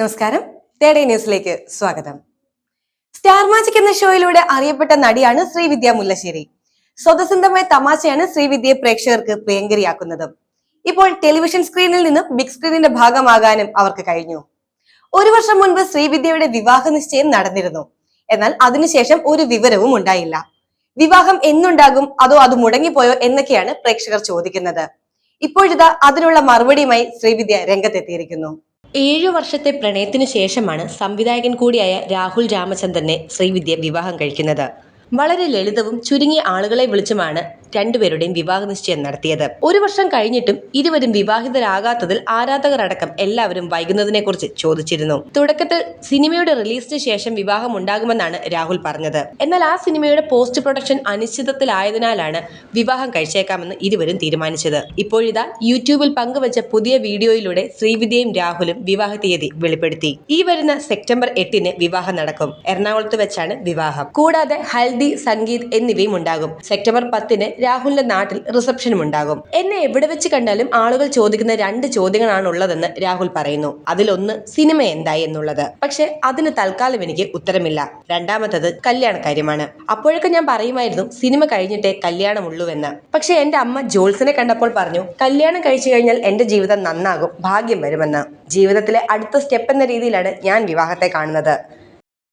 നമസ്കാരം. തേടേ ന്യൂസിലേക്ക് സ്വാഗതം. സ്റ്റാർ മാജിക് എന്ന ഷോയിലൂടെ അറിയപ്പെട്ട നടിയാണ് ശ്രീവിദ്യ മുല്ലശ്ശേരി. സ്വതസന്ധമായ തമാശയാണ് ശ്രീവിദ്യയെ പ്രേക്ഷകർക്ക് പ്രിയങ്കരിയാക്കുന്നത്. ഇപ്പോൾ ടെലിവിഷൻ സ്ക്രീനിൽ നിന്നും ബിഗ് സ്ക്രീനിന്റെ ഭാഗമാകാനും അവർക്ക് കഴിഞ്ഞു. ഒരു വർഷം മുൻപ് ശ്രീവിദ്യയുടെ വിവാഹ നിശ്ചയം നടന്നിരുന്നു. എന്നാൽ അതിനുശേഷം ഒരു വിവരവും ഉണ്ടായില്ല. വിവാഹം എന്നുണ്ടാകും അതോ അത് മുടങ്ങിപ്പോയോ എന്നൊക്കെയാണ് പ്രേക്ഷകർ ചോദിക്കുന്നത്. ഇപ്പോഴിതാ അതിനുള്ള മറുപടിയുമായി ശ്രീവിദ്യ രംഗത്തെത്തിയിരിക്കുന്നു. ഏഴു വർഷത്തെ പ്രണയത്തിനു ശേഷമാണ് സംവിധായകൻ കൂടിയായ രാഹുൽ രാമചന്ദ്രനെ ശ്രീവിദ്യ വിവാഹം കഴിക്കുന്നത്. വളരെ ലളിതവും ചുരുങ്ങിയ ആളുകളെ വിളിച്ചുമാണ് രണ്ടുപേരുടെയും വിവാഹ നിശ്ചയം നടത്തിയത്. ഒരു വർഷം കഴിഞ്ഞിട്ടും ഇരുവരും വിവാഹിതരാകാത്തതിൽ ആരാധകർ അടക്കം എല്ലാവരും വൈകുന്നതിനെ കുറിച്ച് ചോദിച്ചിരുന്നു. തുടക്കത്തിൽ സിനിമയുടെ റിലീസിന് ശേഷം വിവാഹം ഉണ്ടാകുമെന്നാണ് രാഹുൽ പറഞ്ഞത്. എന്നാൽ ആ സിനിമയുടെ പോസ്റ്റ് പ്രൊഡക്ഷൻ അനിശ്ചിതത്തിലായതിനാലാണ് വിവാഹം കഴിച്ചേക്കാമെന്ന് ഇരുവരും തീരുമാനിച്ചത്. ഇപ്പോഴിതാ യൂട്യൂബിൽ പങ്കുവച്ച പുതിയ വീഡിയോയിലൂടെ ശ്രീവിദ്യയും രാഹുലും വിവാഹ തീയതി വെളിപ്പെടുത്തി. ഈ വരുന്ന സെപ്റ്റംബർ എട്ടിന് വിവാഹം നടക്കും. എറണാകുളത്ത് വെച്ചാണ് വിവാഹം. കൂടാതെ ഹൽദി സംഗീത് എന്നിവയും ഉണ്ടാകും. സെപ്റ്റംബർ പത്തിന് രാഹുലിന്റെ നാട്ടിൽ റിസപ്ഷനും ഉണ്ടാകും. എന്നെ എവിടെ വെച്ച് കണ്ടാലും ആളുകൾ ചോദിക്കുന്ന രണ്ട് ചോദ്യങ്ങളാണ് ഉള്ളതെന്ന് രാഹുൽ പറയുന്നു. അതിലൊന്ന് സിനിമ എന്തായി എന്നുള്ളത്? പക്ഷെ അതിന് തൽക്കാലം എനിക്ക് ഉത്തരമില്ല. രണ്ടാമത്തത് കല്യാണ കാര്യമാണ് അപ്പോഴൊക്കെ ഞാൻ പറയുമായിരുന്നു സിനിമ കഴിഞ്ഞിട്ടേ കല്യാണമുള്ളൂവെന്ന്. പക്ഷെ എന്റെ അമ്മ ജോൾസിനെ കണ്ടപ്പോൾ പറഞ്ഞു കല്യാണം കഴിച്ചു കഴിഞ്ഞാൽ എന്റെ ജീവിതം നന്നാകും ഭാഗ്യം വരുമെന്ന്. ജീവിതത്തിലെ അടുത്ത സ്റ്റെപ്പ് എന്ന രീതിയിലാണ് ഞാൻ വിവാഹത്തെ കാണുന്നത്.